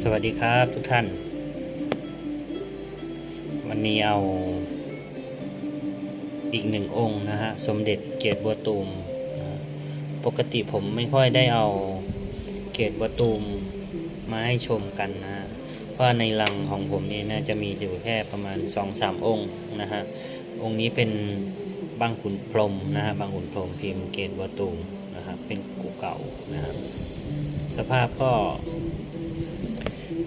สวัสดีครับทุกท่าน วันนี้เอา อีกหนึ่งองค์นะฮะ สมเด็จเกตบัวตูม ปกติผมไม่ค่อยได้เอาเกตบัวตูมมาให้ชมกันนะฮะเพราะในลังของผมนี่น่าจะมีอยู่แค่ประมาณ2อสามองค์นะฮะ องค์นี้เป็นบางขุนพรมนะฮะบางขุนพรมพิมพ์เกตบัวตูมนะครับเป็นกุเก่านะครับสภาพก็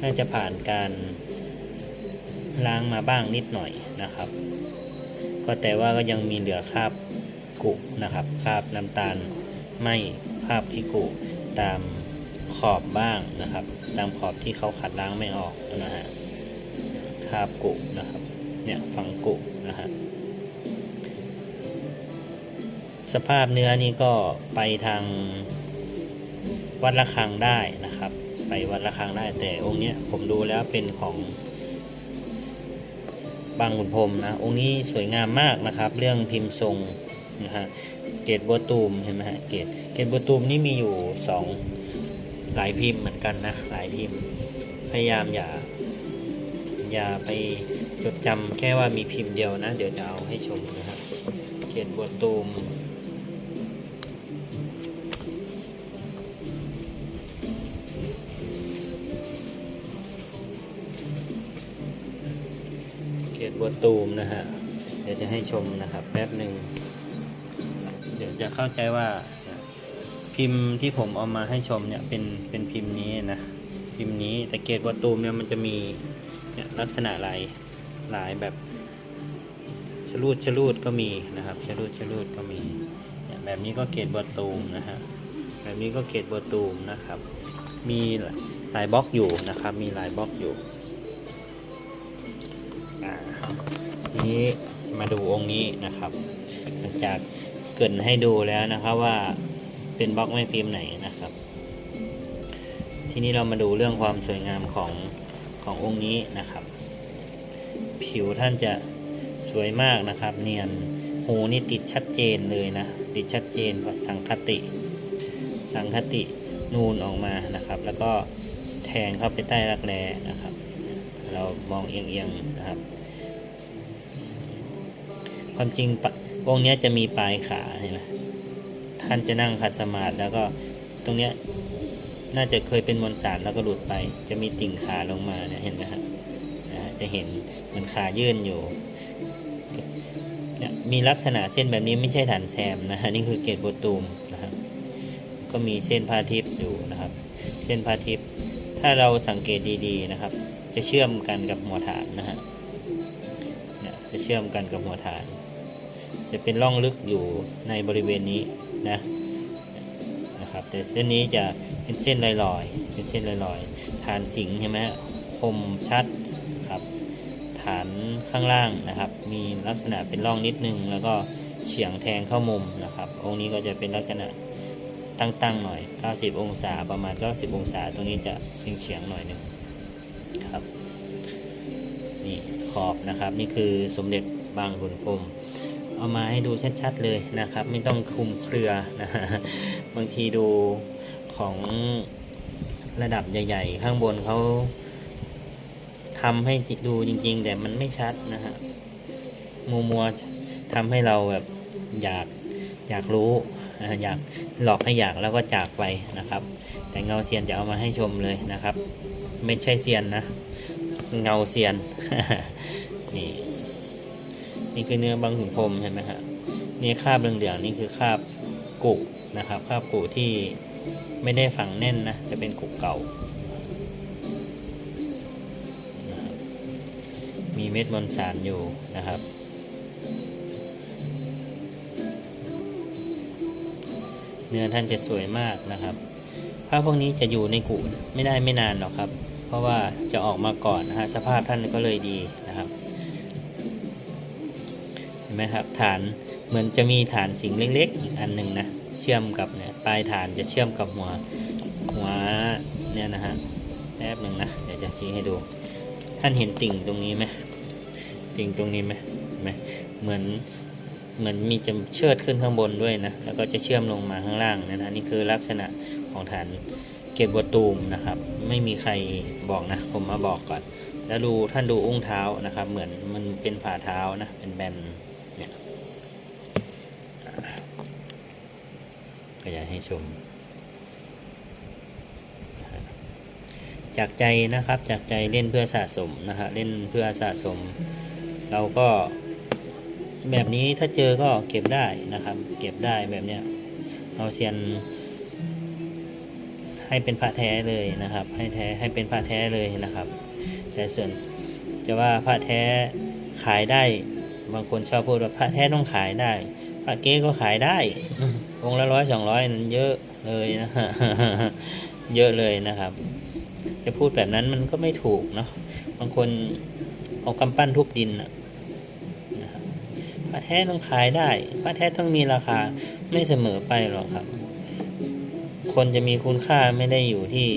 น่าจะผ่านการล้างมาบ้างนิดหน่อยนะครับ ก็แต่ว่าก็ยังมีเหลือคราบกุนะครับคราบน้ำตาลไหม่คราบที่กุตามขอบบ้างนะครับ ตามขอบที่เขาขัดล้างไม่ออกนะฮะคราบกุนะครับเนี่ยฝังกุนะฮะสภาพเนื้อนี่ก็ไปทางวัดระฆังได้นะครับ ไปวัดระฆังได้ แต่องค์เนี้ยผมดูแล้วเป็นของบางขุนพรมนะองค์นี้สวยงามมากนะครับ เรื่องพิมพ์ทรงนะฮะเกตบัวตูมเห็นไหมฮะเกตเกตบัวตูมนี่มีอยู่สองหลายพิมพ์เหมือนกันนะหลายพิมพ์พยายามอย่าอย่าไปจดจำแค่ว่ามีพิมพ์เดียวนะ เดี๋ยวจะเอาให้ชมนะครับเกตบัวตูม บัวตูมนะฮะ เดี๋ยวจะให้ชมนะครับแป๊บหนึ่ง เดี๋ยวจะเข้าใจว่าพิมพ์ที่ผมเอามาให้ชมเนี่ยเป็นเป็นพิมพ์นี้นะ พิมพ์นี้แต่เกรดบัวตูมเนี่ยมันจะมีเนี่ยลักษณะหลายหลายแบบชลูดชลูดก็มีนะครับชลูดชลูดก็มีแบบนี้ก็เกรดบัวตูมนะฮะแบบนี้ก็เกรดบัวตูมนะครับ มีลายบล็อกอยู่นะครับ มีลายบล็อกอยู่ นี้มาดูองค์นี้นะครับหลังจากเกินให้ดูแล้วนะครับว่าเป็นบล็อกไม่พิมพ์ไหนนะครับ ทีนี้เรามาดูเรื่องความสวยงามของขององค์นี้นะครับ ผิวท่านจะสวยมากนะครับ เนียนหูนี่ติดชัดเจนเลยนะ ติดชัดเจนสังคติ สังคตินูนออกมานะครับ แล้วก็แทงเข้าไปใต้รักแร้นะครับ เรามองเอียงๆนะครับ ความจริงองค์นี้จะมีปลายขาเห็นไหมท่านจะนั่งขัดสมาธิแล้วก็ตรงเนี้ยน่าจะเคยเป็นมวลสารแล้วก็หลุดไป จะมีติ่งขาลงมาเนี่ยเห็นไหมครับนะฮะจะเห็นเหมือนขายื่นอยู่มีลักษณะเส้นแบบนี้ไม่ใช่ฐานแซมนะฮะนี่คือเกตโบตูมนะครับก็มีเส้นพาทิพย์อยู่นะครับ เส้นพาทิพย์ถ้าเราสังเกตดีๆนะครับ จะเชื่อมกันกับหัวฐานนะฮะจะเชื่อมกันกับหัวฐาน จะเป็นร่องลึกอยู่ในบริเวณนี้นะนะครับแต่เส้นนี้จะเป็นเส้นลอยๆเป็นเส้นลอยๆฐานสิงใช่ไหมคมชัดครับฐานข้างล่างนะครับ มีลักษณะเป็นร่องนิดนึง แล้วก็เฉียงแทงเข้ามุมนะครับ องค์นี้ก็จะเป็นลักษณะตั้งๆหน่อย 90 องศาประมาณ 90 องศา ตรงนี้จะเฉียงหน่อยหนึงครับนี่ขอบนะครับนี่คือสมเด็จบางขุนพรม เอามาให้ดูชัดๆเลยนะครับ ไม่ต้องคลุมเครือนะบางทีดูของระดับใหญ่ ๆ ข้างบนเขาทำให้ดูจริง ๆ แต่มันไม่ชัดนะฮะมัวมัวๆทำให้เราแบบอยากอยากรู้อยากหลอกให้อยากแล้วก็จากไปนะครับ แต่เงาเซียนจะเอามาให้ชมเลยนะครับ ไม่ใช่เซียนนะ เงาเซียนนี่ นี่คือเนื้อบางขุนพรมเห็นไหมฮะนี่คราบเหลืองๆนี่คือคราบกุนะครับคราบกุที่ไม่ได้ฝังแน่นนะจะเป็นกุเก่า มีเม็ดมวลสารอยู่นะครับเนื้อท่านจะสวยมากนะครับผ้าพวกนี้จะอยู่ในกุไม่ได้ไม่นานหรอกครับ เพราะว่าจะออกมาก่อนนะฮะสภาพท่านก็เลยดีนะครับ ห็นไหมครับฐานเหมือนจะมีฐานสิงเล็กๆอีกอันหนึ่งนะเชื่อมกับเนี่ยปลายฐานจะเชื่อมกับหัวหัวเนี่ยนะฮะแป๊บหนึ่งนะเดี๋ยวจะชี้ให้ดู ท่านเห็นติ่งตรงนี้ไหมติ่งตรงนี้ไหมเห็นไหมเหมือนเหมือนมีจะเชิดขึ้นข้างบนด้วยนะแล้วก็จะเชื่อมลงมาข้างล่างนะนะนี่คือลักษณะของฐานเกตบัวตูมนะครับ ไม่มีใครบอกนะ ผมมาบอกก่อน แล้วดูท่านดูอุ้งเท้านะครับ เหมือนมันเป็นฝ่าเท้านะเป็นแบน เนี่ยก็อยากให้ชม จากใจนะครับจากใจเล่นเพื่อสะสมนะฮะเล่นเพื่อสะสม เราก็แบบนี้ถ้าเจอก็เก็บได้นะครับ เก็บได้แบบเนี้ยเอาเซียน ให้เป็นพระแท้เลยนะครับ ให้แท้ให้เป็นพระแท้เลยนะครับแต่ส่วนจะว่าพระแท้ขายได้ บางคนชอบพูดว่าพระแท้ต้องขายได้พระเก๊ก็ขายได้ องละร้อยสองร้อยนั้นเยอะเลยนะเยอะเลยนะครับ จะพูดแบบนั้นมันก็ไม่ถูกเนาะบางคนเอากำปั้นทุบดินนะนะพระแท้ต้องขายได้พระแท้ต้องมีราคาไม่เสมอไปหรอกครับ คนจะมีคุณค่าไม่ได้อยู่ที่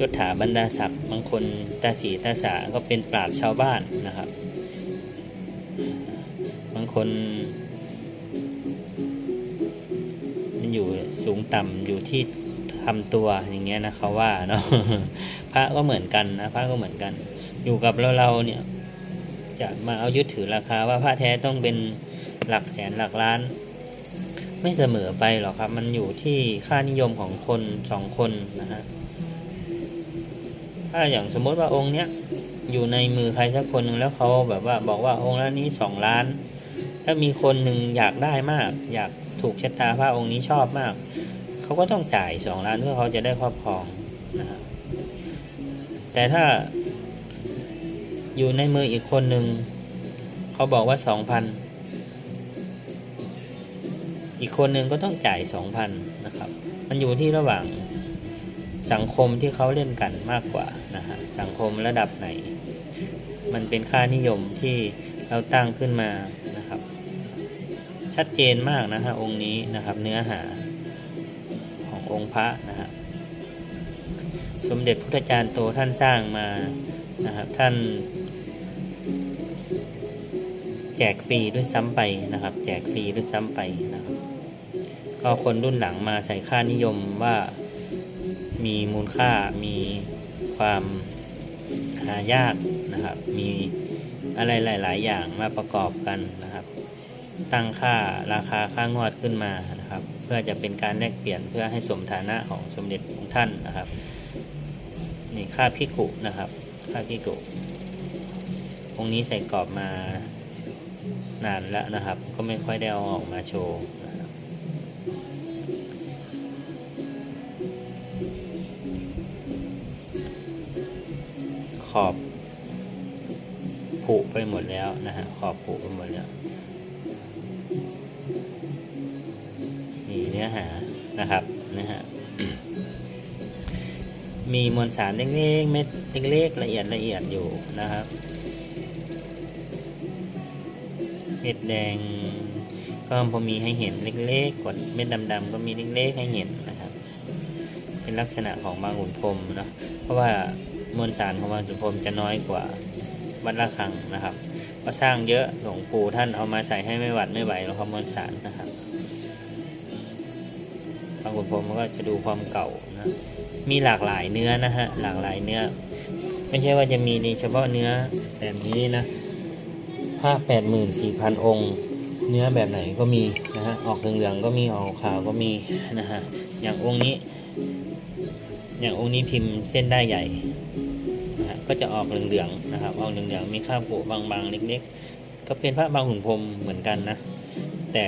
ยศถาบรรดาศักดิ์บางคนตาสีตาสาก็เป็นปราชญ์ชาวบ้านนะครับ บางคน สูงต่ำอยู่ที่ทำตัวอย่างเงี้ยนะเขาว่าเนาะพระก็เหมือนกันนะพระก็เหมือนกัน อยู่กับเราเราเนี่ยจะมาเอายึดถือราคาว่าพระแท้ต้องเป็นหลักแสนหลักล้าน ไม่เสมอไปหรอกครับ มันอยู่ที่ค่านิยมของคนสองคนนะฮะถ้าอย่างสมมติว่าองค์เนี้ยอยู่ในมือใครสักคนหนึ่งแล้วเขาแบบว่าบอกว่าองค์ละนี้สองล้าน ถ้ามีคนหนึ่งอยากได้มาก อยาก ถูกชะตาพระองค์นี้ชอบมาก เขาก็ต้องจ่ายสองล้านเพื่อเขาจะได้ครอบครองนะครับแต่ถ้าอยู่ในมืออีกคนหนึ่งเขาบอกว่าสองพันอีกคนหนึ่งก็ต้องจ่ายสองพันนะครับ มันอยู่ที่ระหว่างสังคมที่เขาเล่นกันมากกว่านะฮะสังคมระดับไหน มันเป็นค่านิยมที่เราตั้งขึ้นมา ชัดเจนมากนะฮะองค์นี้นะครับเนื้อหาขององค์พระนะฮะสมเด็จพุทธจารย์โตท่านสร้างมานะครับท่าน แจกฟรีด้วยซ้ำไปนะครับ แจกฟรีด้วยซ้ำไปนะครับ ก็คนรุ่นหลังมาใส่ค่านิยมว่ามีมูลค่ามีความหายากนะครับ มีอะไรหลาย ๆ อย่างมาประกอบกันนะครับ ตั้งค่าราคาค่างวดขึ้นมานะครับ เพื่อจะเป็นการแลกเปลี่ยนเพื่อให้สมฐานะของสมเด็จของท่านนะครับ นี่ค่าพิกุนะครับค่าพิกุองนี้ใส่กรอบมานานแล้วนะครับ ก็ไม่ค่อยได้เอาออกมาโชว์ขอบผุไปหมดแล้วนะฮะขอบผุไปหมดแล้ว เนื้อหานะครับนะฮะมีมวลสารเล็กๆเม็ดเล็กๆละเอียดละเอียดอยู่นะครับเม็ดแดงก็พอมีให้เห็นเล็กๆกว่าเม็ดดำๆก็มีเล็กๆให้เห็นนะครับ เป็นลักษณะของบางขุนพรมเนาะเพราะว่ามวลสารของบางขุนพรมจะน้อยกว่าวัดละคังนะครับก็สร้างเยอะหลวงปู่ท่านเอามาใส่ให้ไม่หวัดไม่ไหวหรอกครับมวลสารนะครับ ขุนพรมก็จะดูความเก่านะ มีหลากหลายเนื้อนะฮะ หลากหลายเนื้อ ไม่ใช่ว่าจะมีในเฉพาะเนื้อแบบนี้นะผ้าแปดหมื่นสี่พันองค์ เนื้อแบบไหนก็มีนะฮะ ออกเหลืองๆก็มี ออกขาวก็มีนะฮะ อย่างองค์นี้ อย่างองค์นี้พิมพ์เส้นได้ใหญ่นะฮะก็จะออกเหลืองๆนะครับ ออกเหลืองๆมีข้าวโพดบางๆเล็ก ๆ ก็เป็นพระบางหุ่นพรมเหมือนกันนะ แต่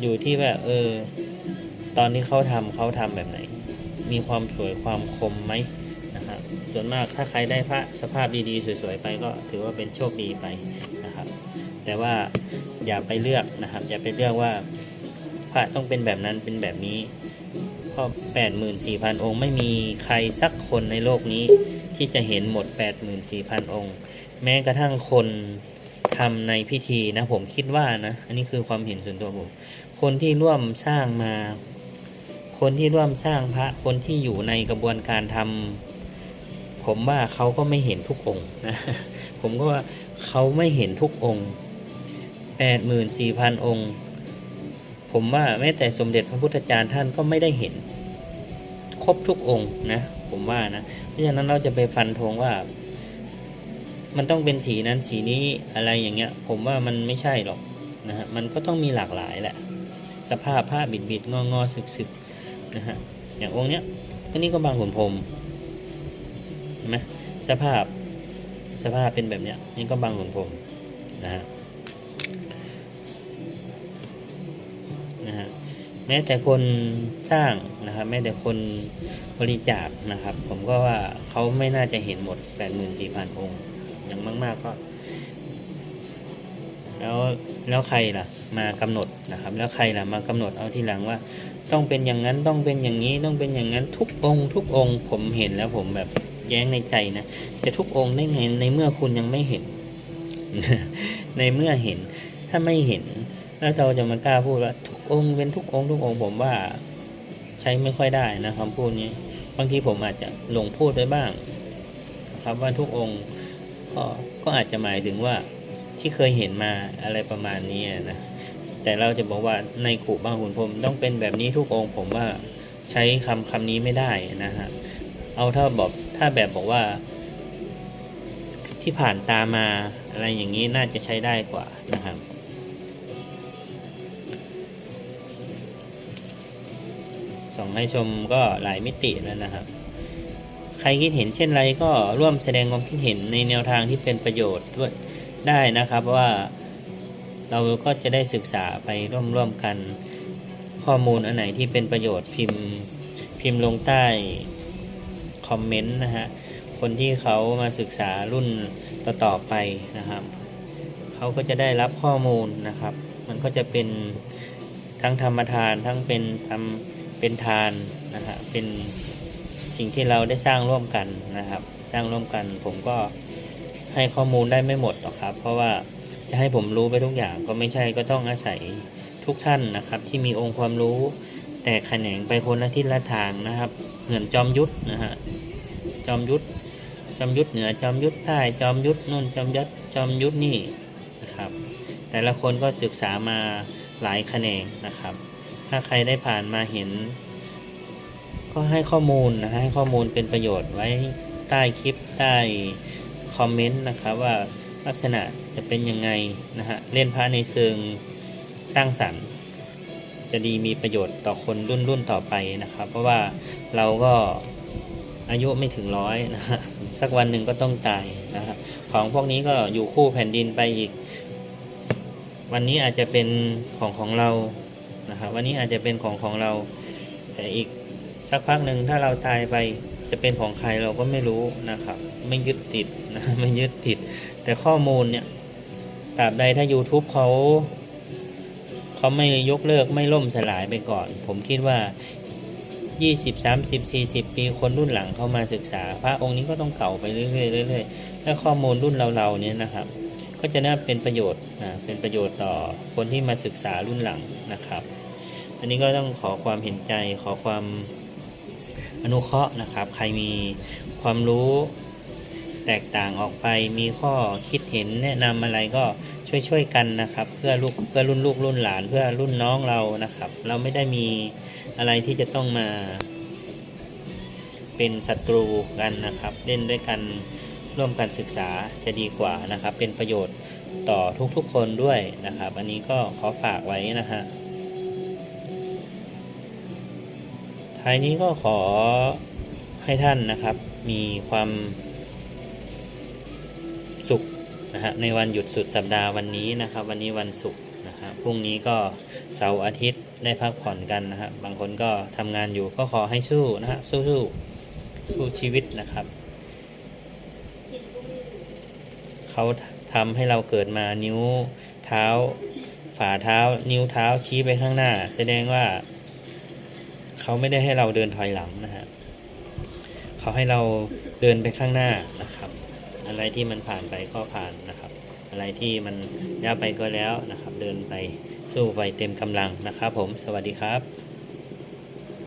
อยู่ที่ว่าเออ ตอนที่เขาทำเขาทำแบบไหน มีความสวยความคมไหมนะครับส่วนมากถ้าใครได้พระสภาพดีๆ สวยๆ ไปก็ถือว่าเป็นโชคดีไปนะครับ แต่ว่าอย่าไปเลือกนะครับ อย่าไปเลือกว่าพระต้องเป็นแบบนั้นเป็นแบบนี้เพราะแปดหมื่นสี่พันองค์ ไม่มีใครสักคนในโลกนี้ที่จะเห็นหมดแปดหมื่นสี่พันองค์ แม้กระทั่งคน ทำในพิธีนะผมคิดว่านะอันนี้คือความเห็นส่วนตัวผมคนที่ร่วมสร้างมา คนที่ร่วมสร้างพระคนที่อยู่ในกระบวนการทำผมว่าเขาก็ไม่เห็นทุกองค์นะผมก็ว่าเขาไม่เห็นทุกองค์แปดหมื่นสี่พันองค์ ผมว่าแม้แต่สมเด็จพระพุทธจารย์ท่านก็ไม่ได้เห็น ครบทุกองค์นะผมว่านะเพราะฉะนั้นเราจะไปฟันธงว่า มันต้องเป็นสีนั้นสีนี้อะไรอย่างเงี้ย ผมว่ามันไม่ใช่หรอกนะฮะมันก็ต้องมีหลากหลายแหละ สภาพผ้าบิดบิดงองอสึกสึกนะฮะอย่างองค์เนี้ยก็นี่ก็บางขุนพรมเห็นไหมสภาพสภาพเป็นแบบเนี้ยนี่ก็บางขุนพรมนะฮะนะฮะแม้แต่คนสร้างนะครับแม้แต่คนบริจาคนะครับ ผมก็ว่าเขาไม่น่าจะเห็นหมด 84,000 องค์ อย่างมาก ๆ ก็ แล้วแล้วใครล่ะ มากำหนดนะครับ แล้วใครล่ะมากำหนดเอาทีหลังว่า ต้องเป็นอย่างนั้นต้องเป็นอย่างนี้ต้องเป็นอย่างนั้นทุกองค์ ทุกองค์ ผมเห็นแล้วผมแบบแย้งในใจนะจะทุกองค์ได้ไงในเมื่อคุณยังไม่เห็น ในเมื่อเห็นถ้าไม่เห็นแล้วเราจะมากล้าพูดว่าทุกองค์เป็นทุกองค์ทุกองค์ผมว่าใช้ไม่ค่อยได้นะคำพูดนี้ บางทีผมอาจจะหลงพูดไปบ้างนะครับว่าทุกองค์ ก็ก็อาจจะหมายถึงว่าที่เคยเห็นมาอะไรประมาณนี้นะแต่เราจะบอกว่าในขู่บางขุนพรมต้องเป็นแบบนี้ทุกองค์ผมว่าใช้คำคำนี้ไม่ได้นะฮะเอาถ้าบอกถ้าแบบบอกว่า ที่ผ่านตามาอะไรอย่างนี้น่าจะใช้ได้กว่านะครับส่งให้ชมก็หลายมิติแล้วนะครับ ใครคิดเห็นเช่นไรก็ร่วมแสดงความคิดเห็นในแนวทางที่เป็นประโยชน์ด้วยได้นะครับว่าเราก็จะได้ศึกษาไปร่วมๆกันข้อมูลอันไหนที่เป็นประโยชน์พิมพ์พิมพ์ลงใต้คอมเมนต์นะฮะคนที่เขามาศึกษารุ่นต่อๆไปนะครับเขาก็จะได้รับข้อมูลนะครับ มันก็จะเป็นทั้งธรรมทานทั้งเป็นทำเป็นทานนะฮะเป็น สิ่งที่เราได้สร้างร่วมกันนะครับ สร้างร่วมกันผมก็ให้ข้อมูลได้ไม่หมดหรอกครับ เพราะว่าจะให้ผมรู้ไปทุกอย่างก็ไม่ใช่ก็ต้องอาศัยทุกท่านนะครับ ที่มีองค์ความรู้แตกแขนงไปคนละทิศละทางนะครับเหมือนจอมยุทธนะฮะจอมยุทธจอมยุทธเหนือจอมยุทธใต้จอมยุทธนู่นจอมยุทธจอมยุทธนี่นะครับ แต่ละคนก็ศึกษามาหลายแขนงนะครับ ถ้าใครได้ผ่านมาเห็น ก็ให้ข้อมูลนะฮะให้ข้อมูลเป็นประโยชน์ไว้ใต้คลิปใต้คอมเมนต์นะครับว่าลักษณะจะเป็นยังไงนะฮะเล่นพระในเชิงสร้างสรรค์ จะดีมีประโยชน์ต่อคนรุ่นรุ่นต่อไปนะครับ เพราะว่าเราก็อายุไม่ถึงร้อยนะฮะสักวันหนึ่งก็ต้องตายนะฮะของพวกนี้ก็อยู่คู่แผ่นดินไปอีก วันนี้อาจจะเป็นของของเรานะครับวันนี้อาจจะเป็นของของเรา แต่อีก สักพักหนึ่งถ้าเราตายไปจะเป็นของใครเราก็ไม่รู้นะครับ ไม่ยึดติดนะไม่ยึดติด แต่ข้อมูลเนี่ยตราบใดถ้า YouTube เขาเขาไม่ยกเลิกไม่ล่มสลายไปก่อน ผมคิดว่า 20 30 40 ปีคนรุ่นหลังเข้ามาศึกษา พระองค์นี้ก็ต้องเก่าไปเรื่อยๆเรื่อยๆและข้อมูลรุ่นเราๆเนี่ยนะครับ ก็จะน่าเป็นประโยชน์นะเป็นประโยชน์ต่อคนที่มาศึกษารุ่นหลังนะครับ อันนี้ก็ต้องขอความเห็นใจขอความ อนุเคราะห์นะครับ ใครมีความรู้แตกต่างออกไปมีข้อคิดเห็นแนะนำอะไรก็ช่วยๆกันนะครับ เพื่อลูกเพื่อรุ่นลูกรุ่นหลานเพื่อรุ่นน้องเรานะครับ เราไม่ได้มีอะไรที่จะต้องมา เป็นศัตรูกันนะครับ เล่นด้วยกันร่วมกันศึกษาจะดีกว่านะครับ เป็นประโยชน์ต่อทุกๆคนด้วยนะครับ อันนี้ก็ขอฝากไว้นะฮะ ท้ายนี้ก็ขอให้ท่านนะครับ มีความสุขนะฮะในวันหยุดสุดสัปดาห์วันนี้นะครับ วันนี้วันศุกร์นะครับพรุ่งนี้ก็เสาร์อาทิตย์ได้พักผ่อนกันนะฮะบางคนก็ทำงานอยู่ก็ขอให้สู้นะฮะสู้สู้สู้ชีวิตนะครับ เขาทำให้เราเกิดมานิ้วเท้าฝ่าเท้า นิ้วเท้าชี้ไปข้างหน้า แสดงว่า เขาไม่ได้ให้เราเดินถอยหลังนะฮะเขาให้เราเดินไปข้างหน้านะครับ อะไรที่มันผ่านไปก็ผ่านนะครับ อะไรที่มันแล้วไปก็แล้วนะครับ เดินไปสู้ไปเต็มกำลังนะครับ ผมสวัสดีครับ